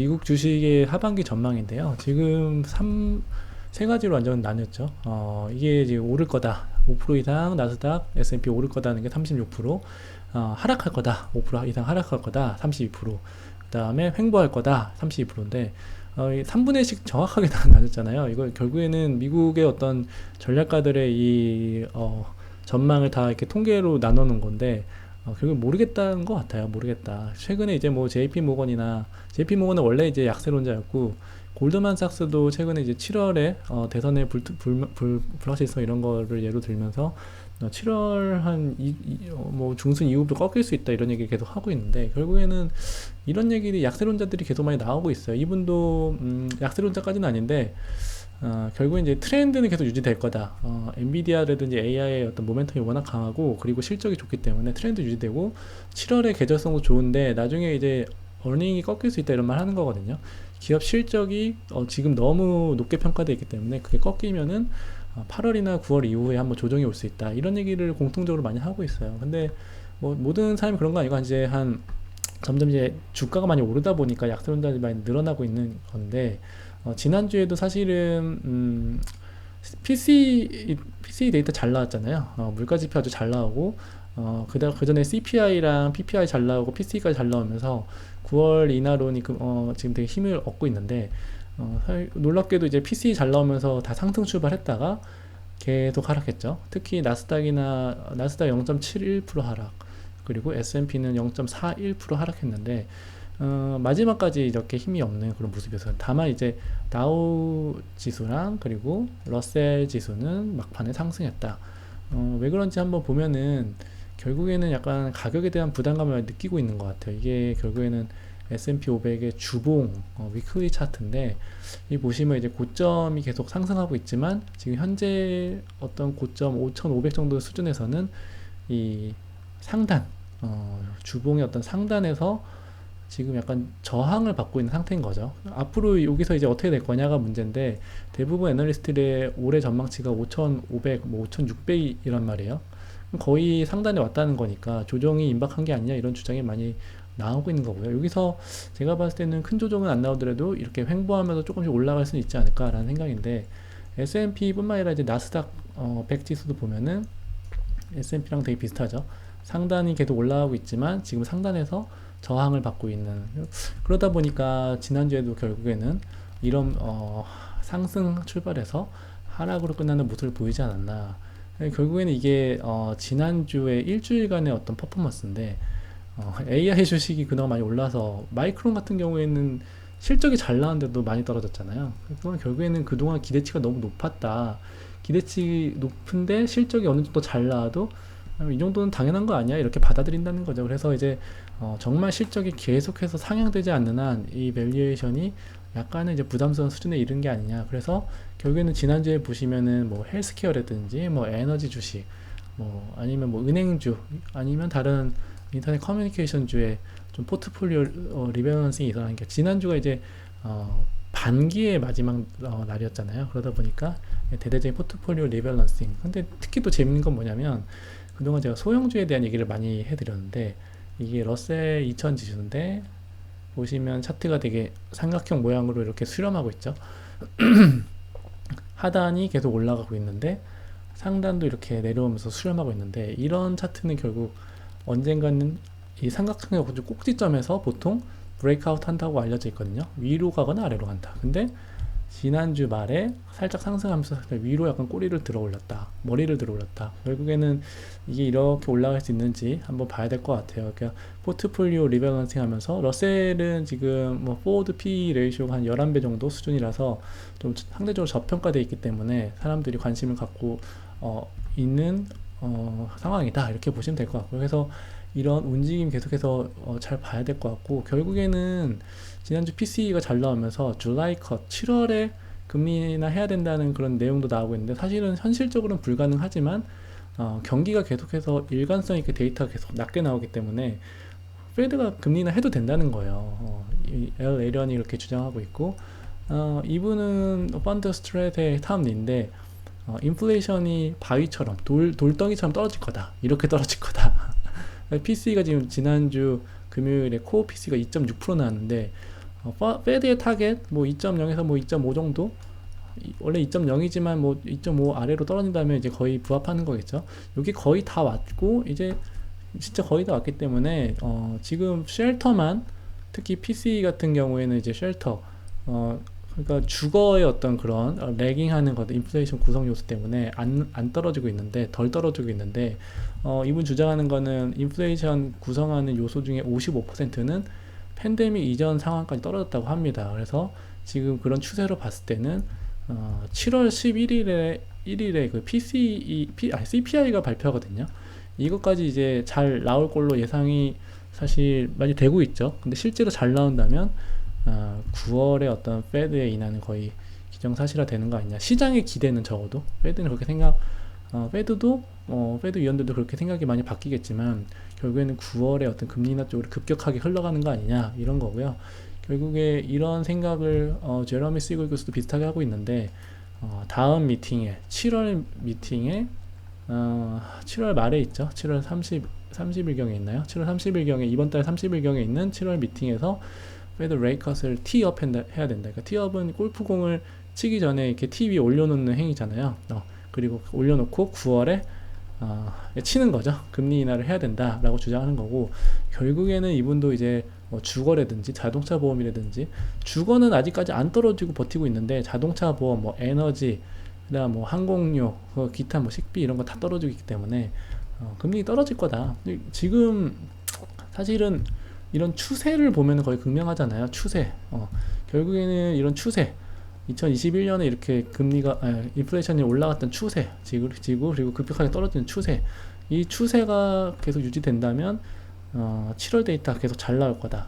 미국 주식의 하반기 전망인데요. 지금 3, 세 가지로 완전 나뉘었죠. 어, 이게 지금 오를 거다. 5% 이상 나스닥, S&P 오를 거다는 게 36%, 어, 하락할 거다. 5% 이상 하락할 거다. 32%. 그 다음에 횡보할 거다. 32%인데, 어, 이 3분의 1씩 정확하게 다 나눴잖아요. 이거 결국에는 미국의 어떤 전략가들의 이, 어, 전망을 다 이렇게 통계로 나눠 놓은 건데, 어, 결국 모르겠다는 것 같아요. 모르겠다. 최근에 이제 뭐 JP 모건이나 JP 모건은 원래 이제 약세론자였고 골드만삭스도 최근에 이제 7월에 어, 대선의 불, 불, 불, 불확실성 이런 거를 예로 들면서 어, 7월 한 이, 이, 어, 뭐 중순 이후부터 꺾일 수 있다 이런 얘기를 계속 하고 있는데 결국에는 이런 얘기들이 약세론자들이 계속 많이 나오고 있어요. 이분도 음, 약세론자까지는 아닌데 어, 결국엔 이제 트렌드는 계속 유지될 거다. 어, 엔비디아라든지 AI의 어떤 모멘텀이 워낙 강하고 그리고 실적이 좋기 때문에 트렌드 유지되고 7월에 계절성도 좋은데 나중에 이제 어닝이 꺾일 수 있다 이런 말 하는 거거든요. 기업 실적이 어, 지금 너무 높게 평가되어 있기 때문에 그게 꺾이면은 어, 8월이나 9월 이후에 한번 조정이 올 수 있다 이런 얘기를 공통적으로 많이 하고 있어요. 근데 뭐 모든 사람이 그런 거 아니고 이제 한 점점 이제 주가가 많이 오르다 보니까 약세론자들이 많이 늘어나고 있는 건데 어, 지난주에도 사실은 음, PC PC 데이터 잘 나왔잖아요. 어, 물가 지표 아주 잘 나오고 어, 그다 그 전에 CPI랑 PPI 잘 나오고 PC까지 잘 나오면서 9월 인하론이 그, 어, 지금 되게 힘을 얻고 있는데 어, 놀랍게도 이제 PC 잘 나오면서 다 상승 출발했다가 계속 하락했죠. 특히 나스닥이나 나스닥 0.71% 하락 그리고 S&P는 0.41% 하락했는데 어, 마지막까지 이렇게 힘이 없는 그런 모습이었어요. 다만 이제 다우 지수랑 그리고 러셀 지수는 막판에 상승했다. 어, 왜 그런지 한번 보면은 결국에는 약간 가격에 대한 부담감을 느끼고 있는 것 같아요. 이게 결국에는 S&P 500의 주봉 어, 위클리 차트인데 이 보시면 이제 고점이 계속 상승하고 있지만 지금 현재 어떤 고점 5,500 정도 수준에서는 이 상단 어, 주봉의 어떤 상단에서 지금 약간 저항을 받고 있는 상태인 거죠. 앞으로 여기서 이제 어떻게 될 거냐가 문제인데 대부분 애널리스트들의 올해 전망치가 5,500, 뭐 5,600이란 말이에요. 거의 상단에 왔다는 거니까 조정이 임박한 게 아니냐 이런 주장이 많이 나오고 있는 거고요. 여기서 제가 봤을 때는 큰 조정은 안 나오더라도 이렇게 횡보하면서 조금씩 올라갈 수는 있지 않을까라는 생각인데 S&P뿐만 아니라 이제 나스닥 어, 100 지수도 보면은 S&P랑 되게 비슷하죠. 상단이 계속 올라가고 있지만 지금 상단에서 저항을 받고 있는 그러다 보니까 지난주에도 결국에는 이런 어, 상승 출발해서 하락으로 끝나는 모습을 보이지 않았나 결국에는 이게 어, 지난주에 일주일간의 어떤 퍼포먼스인데 어, AI 주식이 그나마 많이 올라서 마이크론 같은 경우에는 실적이 잘 나왔는데도 많이 떨어졌잖아요. 그건 결국에는 그동안 기대치가 너무 높았다. 기대치 높은데 실적이 어느 정도 잘 나와도 이 정도는 당연한 거 아니야? 이렇게 받아들인다는 거죠. 그래서 이제 어, 정말 실적이 계속해서 상향되지 않는 한 이 밸류에이션이 약간은 이제 부담스러운 수준에 이른 게 아니냐. 그래서 결국에는 지난주에 보시면은 뭐 헬스케어라든지 뭐 에너지 주식, 뭐 아니면 뭐 은행주, 아니면 다른 인터넷 커뮤니케이션 주에 좀 포트폴리오 어, 리밸런싱이 일어나는 게 지난주가 이제 어, 반기의 마지막 어, 날이었잖아요. 그러다 보니까 대대적인 포트폴리오 리밸런싱. 근데 특히 또 재밌는 건 뭐냐면 그동안 제가 소형주에 대한 얘기를 많이 해드렸는데 이게 러셀 2000 지수인데 보시면 차트가 되게 삼각형 모양으로 이렇게 수렴하고 있죠. 하단이 계속 올라가고 있는데 상단도 이렇게 내려오면서 수렴하고 있는데 이런 차트는 결국 언젠가는 이 삼각형의 꼭지점에서 보통 브레이크아웃 한다고 알려져 있거든요. 위로 가거나 아래로 간다. 근데 지난주 말에 살짝 상승하면서 위로 약간 꼬리를 들어 올렸다. 머리를 들어 올렸다. 결국에는 이게 이렇게 올라갈 수 있는지 한번 봐야 될 것 같아요. 그러니까 포트폴리오 리밸런싱 하면서 러셀은 지금 뭐 포워드 P 레이쇼가 한 11배 정도 수준이라서 좀 상대적으로 저평가되어 있기 때문에 사람들이 관심을 갖고 어, 있는 어, 상황이다. 이렇게 보시면 될 것 같고요. 그래서 이런 움직임 계속해서 어, 잘 봐야 될 것 같고 결국에는 지난주 PC가 잘 나오면서 줄라이 컷 7월에 금리나 해야 된다는 그런 내용도 나오고 있는데 사실은 현실적으로는 불가능하지만 어, 경기가 계속해서 일관성 있게 데이터가 계속 낮게 나오기 때문에 페드가 금리나 해도 된다는 거예요. 어, 엘 에런이 이렇게 주장하고 있고 어, 이분은 펀드 스트레트의 탑인데 어, 인플레이션이 바위처럼 돌, 돌덩이처럼 떨어질 거다. 이렇게 떨어질 거다. PC가 지금 지난주 금요일에 코어 PC가 2.6% 나왔는데 어, 파- 페드의 타겟 뭐 2.0에서 뭐 2.5 정도 이- 원래 2.0이지만 뭐 2.5 아래로 떨어진다면 이제 거의 부합하는 거겠죠. 여기 거의 다 왔고 이제 진짜 거의 다 왔기 때문에 어, 지금 쉘터만 특히 PC 같은 경우에는 이제 쉘터 어, 그러니까 주거의 어떤 그런 어, 레깅하는 것 인플레이션 구성 요소 때문에 안, 안 떨어지고 있는데 덜 떨어지고 있는데 어, 이분 주장하는 거는 인플레이션 구성하는 요소 중에 55%는 팬데믹 이전 상황까지 떨어졌다고 합니다. 그래서 지금 그런 추세로 봤을 때는 어, 7월 11일에 1일에 그 PCE, P, 아니, CPI가 발표하거든요. 이것까지 이제 잘 나올 걸로 예상이 사실 많이 되고 있죠. 근데 실제로 잘 나온다면 어, 9월에 어떤 페드의 인하는 거의 기정사실화 되는 거 아니냐. 시장의 기대는 적어도 페드는 그렇게 생각, 어, 페드도 어, 페드 위원들도 그렇게 생각이 많이 바뀌겠지만 결국에는 9월에 어떤 금리 인하 쪽으로 급격하게 흘러가는 거 아니냐 이런 거고요. 결국에 이런 생각을 어, 제러미 시글 교수도 비슷하게 하고 있는데 어, 다음 미팅에 7월 미팅에 어, 7월 말에 있죠. 7월 30 30일경에 있나요? 7월 30일경에 이번 달 30일경에 있는 7월 미팅에서 페드 레이컷을 티 업 해야 된다. 그러니까 티업은 골프공을 치기 전에 이렇게 티 위에 올려놓는 행위잖아요. 어, 그리고 올려놓고 9월에 어, 치는 거죠. 금리 인하를 해야 된다라고 주장하는 거고 결국에는 이분도 이제 뭐 주거라든지 자동차 보험이라든지 주거는 아직까지 안 떨어지고 버티고 있는데 자동차 보험, 뭐 에너지, 그다음 뭐 항공료, 그 기타 뭐 식비 이런 거 다 떨어지고 있기 때문에 어, 금리 떨어질 거다. 지금 사실은 이런 추세를 보면 거의 극명하잖아요. 추세. 어, 결국에는 이런 추세. 2021년에 이렇게 금리가 아, 인플레이션이 올라갔던 추세, 지구 그리고 급격하게 떨어지는 추세. 이 추세가 계속 유지된다면 어, 7월 데이터 계속 잘 나올 거다.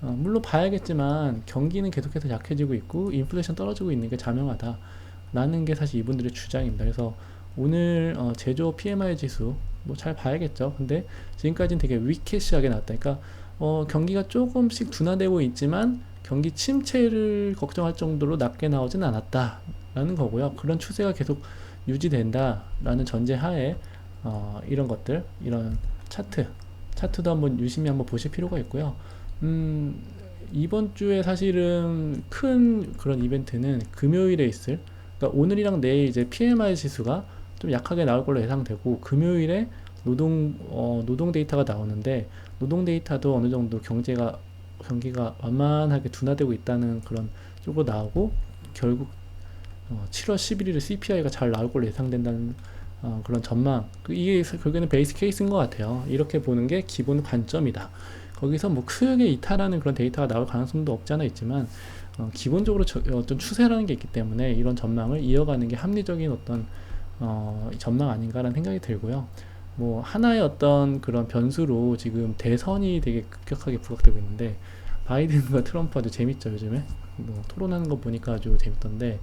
어, 물론 봐야겠지만 경기는 계속해서 약해지고 있고 인플레이션 떨어지고 있는 게 자명하다. 라는 게 사실 이분들의 주장입니다. 그래서 오늘 어, 제조 PMI 지수 뭐 잘 봐야겠죠. 근데 지금까지는 되게 위캐시하게 나왔다. 그러니까 어, 경기가 조금씩 둔화되고 있지만 경기 침체를 걱정할 정도로 낮게 나오진 않았다라는 거고요. 그런 추세가 계속 유지된다라는 전제 하에 어, 이런 것들, 이런 차트, 차트도 한번 유심히 한번 보실 필요가 있고요. 음, 이번 주에 사실은 큰 그런 이벤트는 금요일에 있을, 그러니까 오늘이랑 내일 이제 PMI 지수가 좀 약하게 나올 걸로 예상되고 금요일에 노동 어, 노동 데이터가 나오는데 노동 데이터도 어느 정도 경제가 경기가 완만하게 둔화되고 있다는 그런 쪽으로 나오고 결국 어, 7월 11일에 CPI가 잘 나올 걸로 예상된다는 어, 그런 전망. 그 이게 결국에는 베이스 케이스인 것 같아요. 이렇게 보는 게 기본 관점이다. 거기서 뭐 크게 이탈하는 그런 데이터가 나올 가능성도 없지 않아 있지만 어, 기본적으로 저, 어떤 추세라는 게 있기 때문에 이런 전망을 이어가는 게 합리적인 어떤 어, 전망 아닌가라는 생각이 들고요. 뭐 하나의 어떤 그런 변수로 지금 대선이 되게 급격하게 부각되고 있는데 바이든과 트럼프 아주 재밌죠 요즘에 뭐 토론하는 거 보니까 아주 재밌던데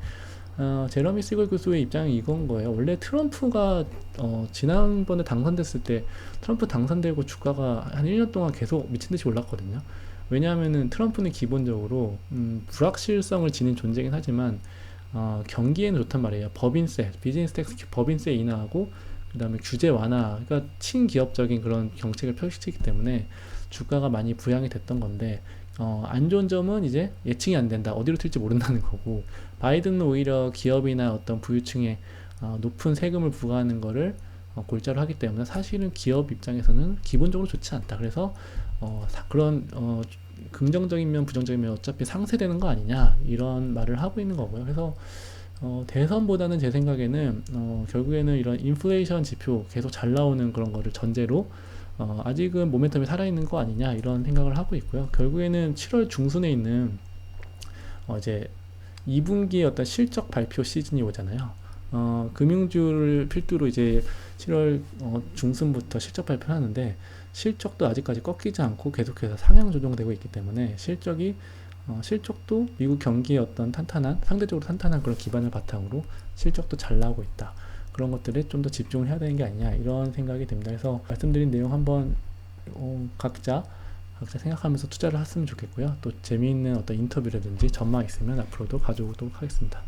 어, 제러미 시글 교수의 입장이 이건 거예요. 원래 트럼프가 어, 지난번에 당선됐을 때 트럼프 당선되고 주가가 한 1년 동안 계속 미친 듯이 올랐거든요. 왜냐하면은 트럼프는 기본적으로 음, 불확실성을 지닌 존재긴 하지만 어, 경기에는 좋단 말이에요. 법인세, 비즈니스 텍스 법인세 인하하고 그 다음에 규제 완화, 그러니까 친기업적인 그런 정책을 펼치기 때문에 주가가 많이 부양이 됐던 건데 어, 안 좋은 점은 이제 예측이 안 된다. 어디로 튈지 모른다는 거고 바이든은 오히려 기업이나 어떤 부유층에 어, 높은 세금을 부과하는 거를 어, 골자로 하기 때문에 사실은 기업 입장에서는 기본적으로 좋지 않다. 그래서 어, 사- 그런 어, 긍정적인 면, 부정적인 면 어차피 상쇄되는 거 아니냐 이런 말을 하고 있는 거고요. 그래서 어, 대선보다는 제 생각에는 어, 결국에는 이런 인플레이션 지표 계속 잘 나오는 그런 거를 전제로 어, 아직은 모멘텀이 살아있는 거 아니냐 이런 생각을 하고 있고요. 결국에는 7월 중순에 있는 어, 이제 2분기의 어떤 실적 발표 시즌이 오잖아요. 어, 금융주를 필두로 이제 7월 어, 중순부터 실적 발표하는데 실적도 아직까지 꺾이지 않고 계속해서 상향 조정되고 있기 때문에 실적이 어, 실적도 미국 경기의 어떤 탄탄한 상대적으로 탄탄한 그런 기반을 바탕으로 실적도 잘 나오고 있다. 그런 것들에 좀 더 집중을 해야 되는 게 아니냐 이런 생각이 듭니다. 그래서 말씀드린 내용 한번 어, 각자 각자 생각하면서 투자를 했으면 좋겠고요. 또 재미있는 어떤 인터뷰라든지 전망 있으면 앞으로도 가져오도록 하겠습니다.